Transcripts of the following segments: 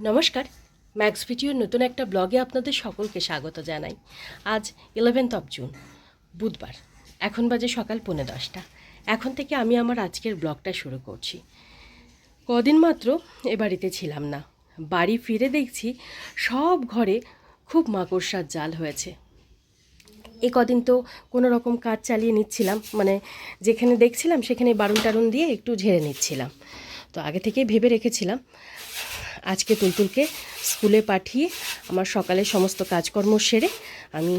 নমস্কার। ম্যাক্স ভিডিওর নতুন একটা ব্লগে আপনাদের সকলকে স্বাগত জানাই। আজ ইলেভেন্থ অফ জুন বুধবার। এখন বাজে সকাল পৌনে দশটা। এখন থেকে আমি আমার আজকের ব্লগটা শুরু করছি। কদিন মাত্র এ বাড়িতে ছিলাম না। বাড়ি ফিরে দেখছি সব ঘরে খুব মাকড়সার জাল হয়েছে। এ কদিন তো কোনো রকম কাজ চালিয়ে নিচ্ছিলাম মানে যেখানে দেখছিলাম সেখানে বারুন টারুন দিয়ে একটু ঝেড়ে নিচ্ছিলাম। তো আগে থেকেই ভেবে রেখেছিলাম আজকে তুলতুলকে স্কুলে পাঠিয়ে আমার সকালে সমস্ত কাজকর্ম সেরে আমি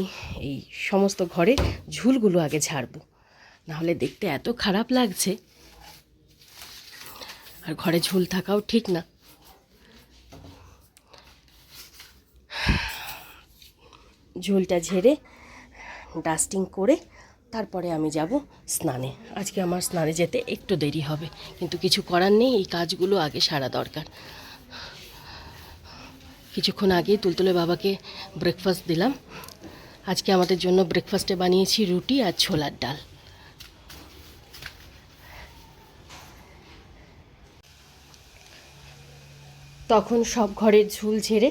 এই সমস্ত ঘরে ঝুলগুলো আগে ঝাড়বো। নাহলে দেখতে এত খারাপ লাগছে। আর ঘরে ঝুল থাকাও ঠিক না। ঝুলটা ঝেড়ে, ডাস্টিং করে তারপরে আমি যাব স্নানে। আজকে আমার স্নানে যেতে একটু দেরি হবে, কিন্তু কিছু করার নেই, এই কাজগুলো আগে সারা দরকার। কিছুক্ষণ আগেই তুলতুলে বাবাকে ব্রেকফাস্ট দিলাম। আজকে আমাদের জন্য ব্রেকফাস্টে বানিয়েছি রুটি আর ছোলার ডাল। তখন সব ঘরের ঝুল ঝেড়ে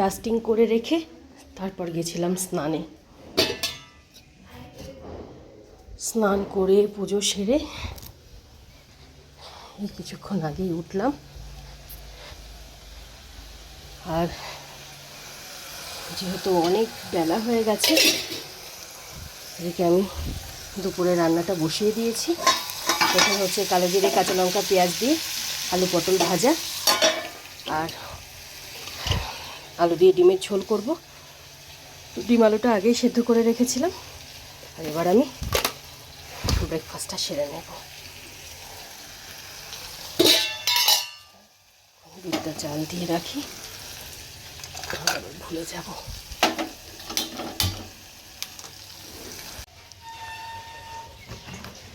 ডাস্টিং করে রেখে তারপর গেছিলাম স্নানে। স্নান করে পুজো সেরে কিছুক্ষণ আগেই উঠলাম। আর যেহেতু অনেক বেলা হয়ে গেছে, এদিকে আমি দুপুরে রান্নাটা বসিয়ে দিয়েছি। প্রথমে হচ্ছে কালো জিরে কাঁচা লঙ্কা, পেঁয়াজ দিয়ে আলু পটল ভাজা, আর আলু দিয়ে ডিমের ঝোল করব। ডিম আলুটা আগেই সেদ্ধ করে রেখেছিলাম, আর এবার আমি ব্রেকফাস্টটা সেরে নেব। দুধটা চাল দিয়ে রাখি। ভুলে যাব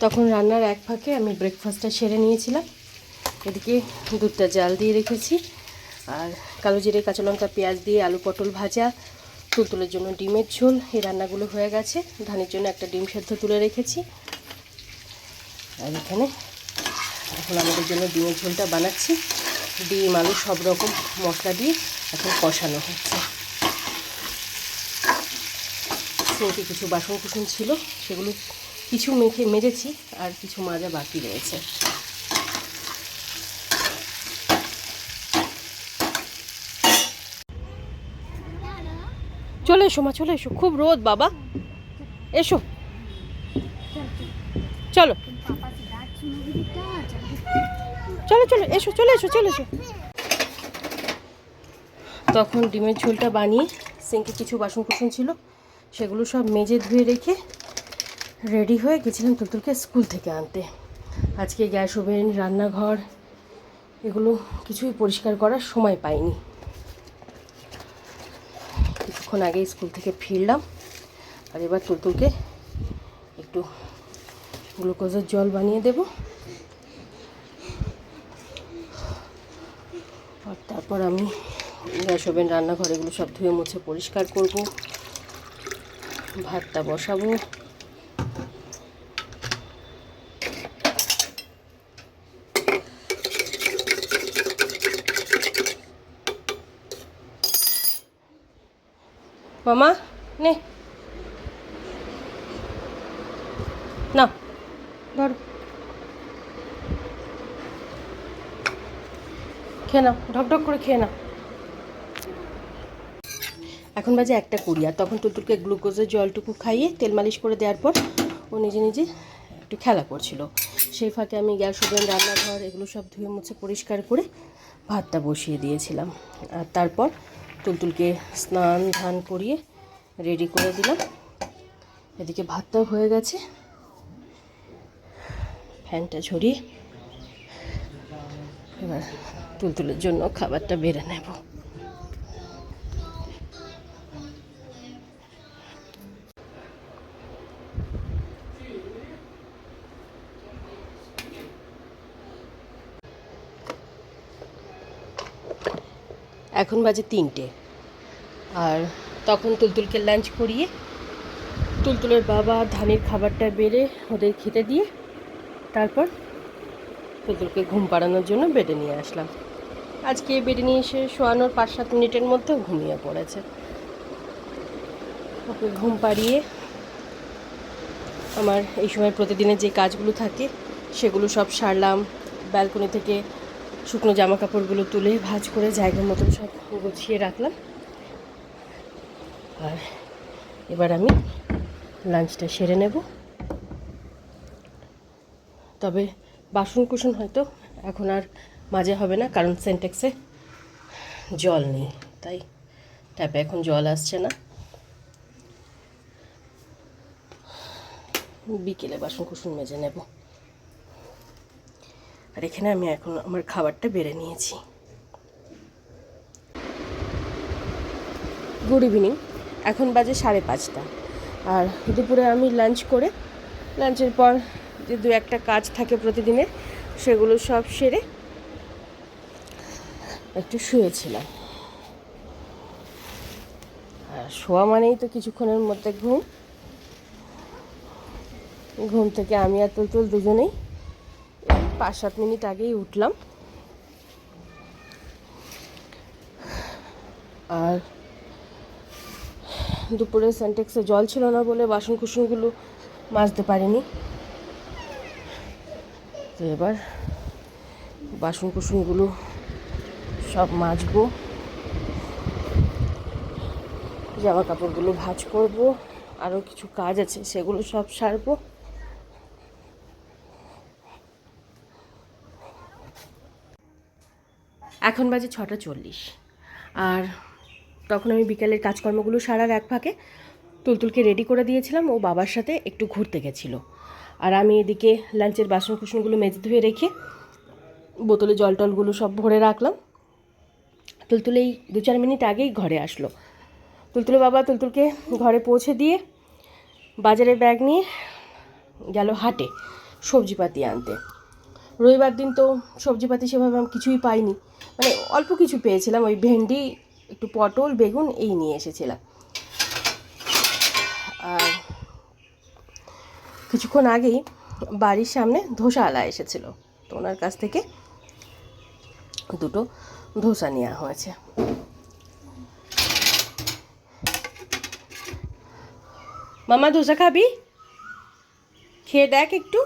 তখন রান্নার এক ফাঁকে আমি ব্রেকফাস্টটা সেরে নিয়েছিলাম। এদিকে দুধটা জাল দিয়ে রেখেছি। আর কালো জিরে, কাঁচা লঙ্কা, পেঁয়াজ দিয়ে আলু পটল ভাজা তুলতুলের জন্য ডিমের ঝোল, এই রান্নাগুলো হয়ে গেছে। ধানের জন্য একটা ডিম সেদ্ধ তুলে রেখেছি। আর এখানে এখন আমাদের জন্য ডিমের ঝোলটা বানাচ্ছি। ডিম, আলু সব রকম মশলা দিয়ে এখন কষানো হচ্ছে। সিঙ্কে কিছু বাসন কুসন ছিল, সেগুলো কিছু মেখে মেজেছি, আর কিছু মাজা বাকি রয়েছে। চলে এসো মা, চলে এসো। খুব রোদ বাবা। এসো। চলো। চলো চলো, এসো, চলে এসো চলে এসো। তখন ডিমের ঝোলটা বানিয়ে সিঙ্কে কিছু বাসন কুসন ছিল, সেগুলো সব মেজে ধুয়ে রেখে রেডি হয়ে গেছিলাম তুলতুলকে স্কুল থেকে আনতে। আজকে গ্যাস ওভেন, রান্নাঘর, এগুলো কিছুই পরিষ্কার করার সময় পাইনি। কিছুক্ষণ আগে স্কুল থেকে ফিরলাম, আর এবার তুলতুলকে একটু গ্লুকোজের জল বানিয়ে দেব। আর তারপর আমি গ্যাস ওভেন রান্নাঘর, এগুলো সব ধুয়ে মুছে পরিষ্কার করব। ভাতটা বসাবো। মামা, নে। না ধরো। খেয়ে নাও, ঢকঢক করে খেয়ে নাও। এখন বাজে একটা কুড়ি, আর তখন টুতুলকে গ্লুকোজের জলটুকু খাইয়ে তেল মালিশ করে দেওয়ার পর ও নিজে নিজে একটু খেলা করছিল। সেই ফাঁকে আমি গ্যাস ওভেন, রান্নাঘর এগুলো সব ধুয়ে মুছে পরিষ্কার করে ভাতটা বসিয়ে দিয়েছিলাম। আর তারপর তুলতুলকে স্নান ধান করিয়ে রেডি করে দিলাম। এদিকে ভাতটাও হয়ে গেছে। ফ্যানটা ঝরিয়ে এবার তুলতুলের জন্য খাবারটা বেড়ে নেব। এখন বাজে তিনটে। আর তখন তুলতুলকে লাঞ্চ করিয়ে তুলতুলের বাবা ধানের খাবারটা বেড়ে ওদের খেতে দিয়ে তারপর তুলতুলকে ঘুম পাড়ানোর জন্য বেডে নিয়ে আসলাম। আজকে বেডে নিয়ে এসে শোয়ানোর পাঁচ সাত মিনিটের মধ্যে ঘুমিয়ে পড়েছে। ওকে ঘুম পাড়িয়ে আমার এই সময় প্রতিদিনের যে কাজগুলো থাকে সেগুলো সব সারলাম। ব্যালকনি থেকে শুকনো জামা কাপড়গুলো তুলে ভাজ করে জায়গার মতন সব গুছিয়ে রাখলাম। আর এবার আমি লাঞ্চটা সেরে নেব। তবে বাসন কুসন হয়তো এখন আর মাজা হবে না, কারণ সেন্টেক্সে জল নেই, তাই ট্যাপে এখন জল আসছে না। বিকেলে বাসন কুসন মেজে নেব। আর এখানে আমি এখন আমার খাবারটা বেড়ে নিয়েছি। গুড ইভিনিং এখন বাজে সাড়ে পাঁচটা। আর দুপুরে আমি লাঞ্চ করে লাঞ্চের পর যে দু একটা কাজ থাকে প্রতিদিনের সেগুলো সব সেরে একটু শুয়েছিলাম। আর শোয়া মানেই তো কিছুক্ষণের মধ্যে ঘুম। ঘুম থেকে আমি আর তুলতুল দুজনেই পাঁচ সাত মিনিট আগেই উঠলাম। আর দুপুরে সেন্টেক্সে জল ছিল না বলে বাসন কুসনগুলো মাজতে পারিনি। তো এবার বাসন কুসনগুলো সব মাজবো। জামা কাপড়গুলো ভাজ করব। আরও কিছু কাজ আছে, সেগুলো সব সারবো। এখন বাজে ছটা চল্লিশ। আর তখন আমি বিকালের কাজকর্মগুলো সারার এক ফাঁকে তুলতুলকে রেডি করে দিয়েছিলাম, ও বাবার সাথে একটু ঘুরতে গেছিল। আর আমি এদিকে লাঞ্চের বাসন কুসনগুলো মেজে ধুয়ে রেখে বোতলে জল টলগুলো সব ভরে রাখলাম। তুলতুল এই দু চার মিনিট আগেই ঘরে আসলো। তুলতুলে বাবা তুলতুলকে ঘরে পৌঁছে দিয়ে বাজারের ব্যাগ নিয়ে গেল হাটে সবজিপাতি আনতে। রবিবার দিন তো সবজিপাতি সেভাবে আমি কিছুই পাইনি। মানে অল্প কিছু পেয়েছিলাম, ওই ভেন্ডি, একটু পটল, বেগুন, এই নিয়ে এসেছিলাম। আর কিছুক্ষণ আগেই বাড়ির সামনে ধোসা আলা এসেছিল। তো ওনার কাছ থেকে দুটো ধোসা নেওয়া হয়েছে। মামা, ধোসা খাবি? খেয়ে দেখ একটু।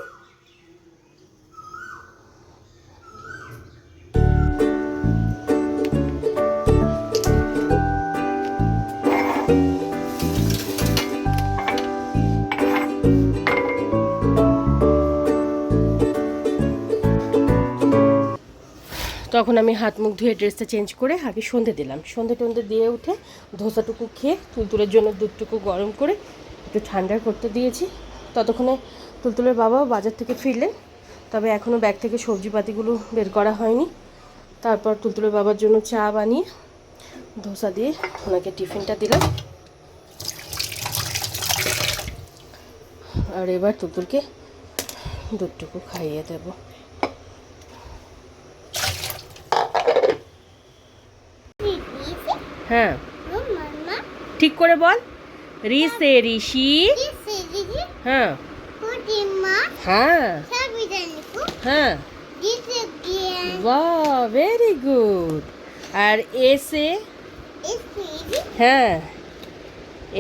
তখন আমি হাত মুখ ধুয়ে ড্রেসটা চেঞ্জ করে আগে সন্ধে দিলাম। সন্ধে টন্ধে দিয়ে উঠে ধোসাটুকু খেয়ে তুলতুলের জন্য দুধটুকু গরম করে একটু ঠান্ডা করতে দিয়েছি। ততক্ষণে তুলতুলের বাবাও বাজার থেকে ফিরলেন। তবে এখনও ব্যাগ থেকে সবজিপাতিগুলো বের করা হয়নি। তারপর তুলতুলের বাবার জন্য চা বানিয়ে ধোসা দিয়ে ওনাকে টিফিনটা দিলাম। আর এবার তুলতুলকে দুধটুকু খাইয়ে দেবো। হ্যাঁ। ঠিক করে বল। রিসে ঋষি হ্যাঁ। হ্যাঁ। হ্যাঁ। বাহ ভেরি গুড আর এসে হ্যাঁ।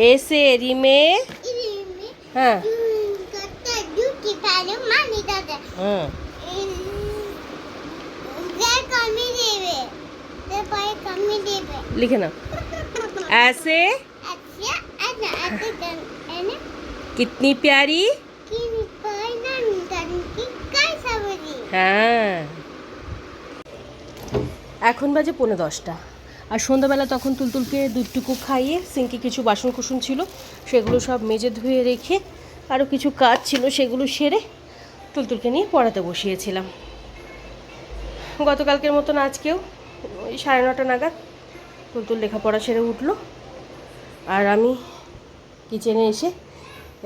এসে রিমে হ্যাঁ। হ্যাঁ। লিখে নাও ऐसे कितनी प्यारी হ্যাঁ এখন বাজে পৌনে দশটা আর সন্ধ্যাবেলা তখন তুলতুলকে দুধটুকু খাইয়ে সিঙ্কে কিছু বাসন কুসন ছিল সেগুলো সব মেজে ধুয়ে রেখে আরও কিছু কাজ ছিল সেগুলো সেরে তুলতুলকে নিয়ে পড়াতে বসিয়েছিলাম গতকালকের মতন আজকেও ওই সাড়ে নটা নাগাদ তুলতুল লেখাপড়া সেরে উঠল। আর আমি কিচেনে এসে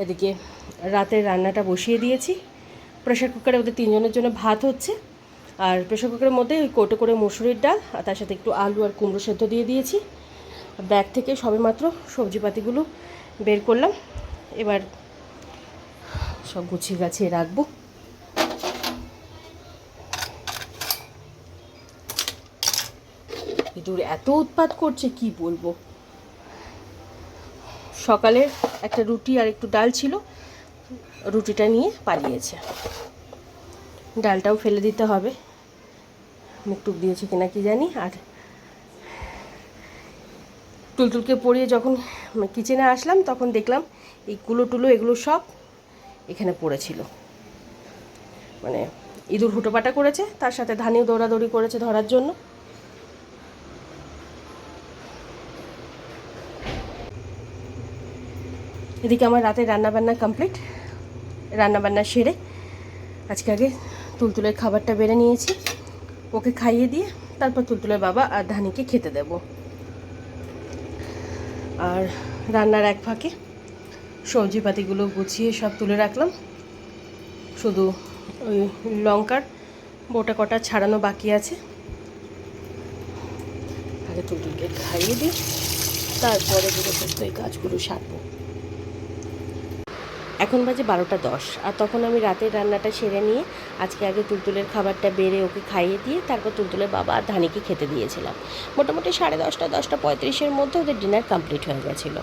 এদিকে রাতের রান্নাটা বসিয়ে দিয়েছি। প্রেশার কুকারে ওদের তিনজনের জন্য ভাত হচ্ছে। আর প্রেশার কুকারের মধ্যে ওই কোটো করে মুসুরির ডাল আর তার সাথে একটু আলু আর কুমড়ো সেদ্ধ দিয়ে দিয়েছি। ব্যাগ থেকে সবেমাত্র সবজিপাতিগুলো বের করলাম। এবার সব গুছিয়ে গাছিয়ে রাখব। ইঁদুর এত উৎপাত করছে, কি বলব? সকালে একটা রুটি আর একটু ডাল ছিল, রুটিটা নিয়ে পালিয়েছে। ডালটাও ফেলে দিতে হবে। মুখ টুক দিয়েছে কিনা কি জানি, আর টুলটুলকে পড়িয়ে যখন কিচেনে আসলাম, তখন দেখলাম এই কুলো টুলো, এগুলো সব এখানে পড়েছিল। মানে ইঁদুর হুটোপাটা করেছে, তার সাথে ধানিও দৌড়াদৌড়ি করেছে ধরার জন্য। এদিকে আমার রাতে রান্নাবান্না কমপ্লিট রান্নাবান্না সেরে আজকে আগে তুলতুলের খাবারটা বেড়ে নিয়েছি। ওকে খাইয়ে দিয়ে তারপর তুলতুলের বাবা আর ধানিকে খেতে দেব। আর রান্নার এক ফাঁকে সবজিপাতিগুলো গুছিয়ে সব তুলে রাখলাম। শুধু ওই লঙ্কার বোটা কটা ছাড়ানো বাকি আছে। আগে তুলতুলকে খাইয়ে দিই তারপরে সুস্থ এই কাজগুলো সারবো। এখন বাজে বারোটা দশ। আর তখন আমি রাতের রান্নাটা সেরে নিয়ে আজকে আগে তুলতুলের খাবারটা বেড়ে ওকে খাইয়ে দিয়ে তারপর তুলতুলের বাবা আর ধানিকে খেতে দিয়েছিলাম। মোটামুটি সাড়ে দশটা দশটা পঁয়ত্রিশের মধ্যে ওদের ডিনার কমপ্লিট হয়ে গেছিল।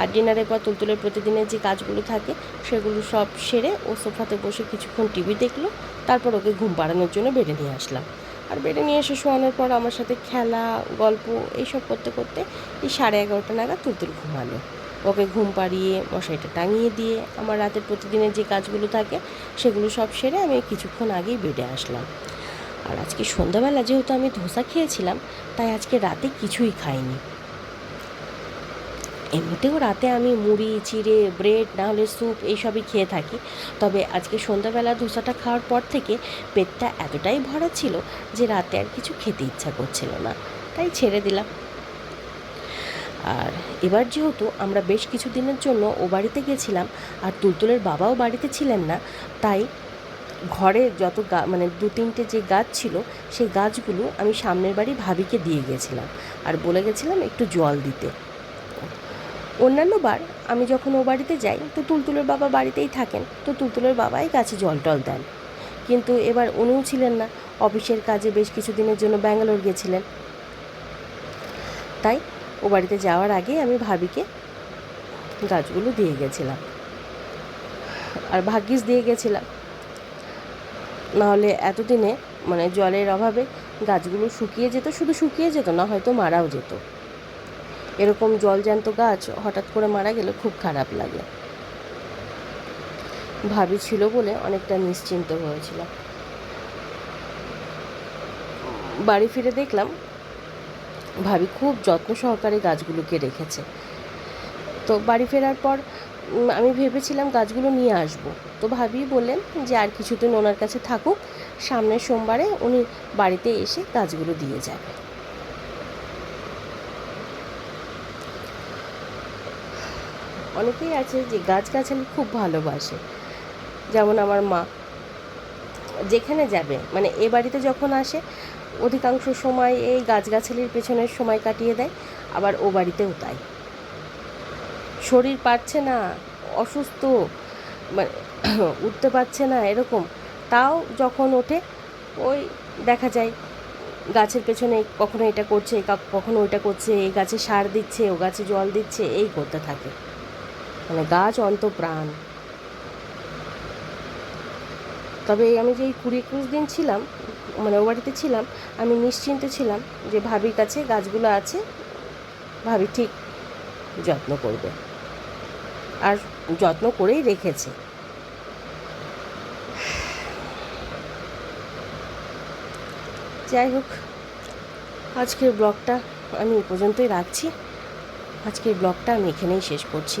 আর ডিনারের পর তুলতুলের প্রতিদিনের যে কাজগুলো থাকে সেগুলো সব সেরে ও সোফাতে বসে কিছুক্ষণ টিভি দেখল, তারপর ওকে ঘুম পাড়ানোর জন্য বেড়ে নিয়ে আসলাম। আর বেড়ে নিয়ে এসে শোয়ানোর পর আমার সাথে খেলা, গল্প এইসব করতে করতে এই সাড়ে এগারোটা নাগাদ তুলতুল ঘুমালো। ওকে ঘুম পাড়িয়ে মশারিটা টাঙিয়ে দিয়ে আমার রাতের প্রতিদিনের যে কাজগুলো থাকে, সেগুলো সব সেরে আমি কিছুক্ষণ আগেই বেডে আসলাম। আর আজকে সন্ধ্যাবেলা যেহেতু আমি ধোসা খেয়েছিলাম, তাই আজকে রাতে কিছুই খাইনি। এমনিতেও রাতে আমি মুড়ি, চিড়ে, ব্রেড না হলে স্যুপ এইসবই খেয়ে থাকি। তবে আজকে সন্ধ্যাবেলা ধোসাটা খাওয়ার পর থেকে পেটটা এতটাই ভরা ছিল যে রাতে আর কিছু খেতে ইচ্ছা করছিল না। তাই ছেড়ে দিলাম। আর এবার যেহেতু আমরা বেশ কিছু দিনের জন্য ও বাড়িতে গেছিলাম, আর তুলতুলের বাবাও বাড়িতে ছিলেন না, তাই ঘরে যত গা মানে দু তিনটে যে গাছ ছিল, সেই গাছগুলো আমি সামনের বাড়ি ভাবিকে দিয়ে গেছিলাম আর বলে গেছিলাম একটু জল দিতে। অন্যান্য বার আমি যখন ও বাড়িতে যাই, তো তুলতুলের বাবা বাড়িতেই থাকেন, তো তুলতুলের বাবাই গাছে জল টল দেন। কিন্তু এবার উনিও ছিলেন না, অফিসের কাজে বেশ কিছুদিনের জন্য ব্যাঙ্গালোর গেছিলেন। তাই ও বাড়িতে যাওয়ার আগে আমি ভাবিকে গাছগুলো দিয়ে গেছিলাম। আর ভাগ্যিস দিয়ে গেছিলাম। নাহলে এতদিনে মানে জলের অভাবে গাছগুলো শুকিয়ে যেত, শুধু শুকিয়ে যেত না, হয়তো মারাও যেত। এরকম জলজ্যান্ত গাছ হঠাৎ করে মারা গেলে খুব খারাপ লাগে। ভাবি ছিল বলে অনেকটা নিশ্চিন্ত হয়েছিল বাড়ি ফিরে দেখলাম ভাবি খুব যত্ন সহকারে গাছগুলোকে রেখেছে। তো বাড়ি ফেরার পর আমি ভেবেছিলাম গাছগুলো নিয়ে আসব। তো ভাবি বললেন যে আর কিছুদিন ওনার কাছে থাকুক, সামনের সোমবারে উনি বাড়িতে এসে গাছগুলো দিয়ে যাবে। অনেকেই আছে যে গাছগাছালি খুব ভালোবাসে। যেমন আমার মা, যেখানে যাবে মানে এ বাড়িতে যখন আসে অধিকাংশ সময় এই গাছগাছালির পেছনের সময় কাটিয়ে দেয়, আবার ও বাড়িতেও তাই। শরীর পারছে না, অসুস্থ মানে উঠতে পারছে না, এরকম। তাও যখন ওঠে, ওই দেখা যায় গাছের পেছনে কখনো এটা করছে কখনো ওইটা করছে, এই গাছে সার দিচ্ছে, ও গাছে জল দিচ্ছে, এই করতে থাকে। মানে গাছ অন্তপ্রাণ। তবে আমি যে কুড়ি একুশ দিন ছিলাম মানে ও বাড়িতে ছিলাম, আমি নিশ্চিন্তে ছিলাম যে ভাবির কাছে গাছগুলো আছে, ভাবি ঠিক যত্ন করবে। আর যত্ন করেই রেখেছে। যাই হোক আজকের ব্লগটা আমি এ পর্যন্তই রাখছি। আজকের ব্লগটা আমি এখানেই শেষ করছি।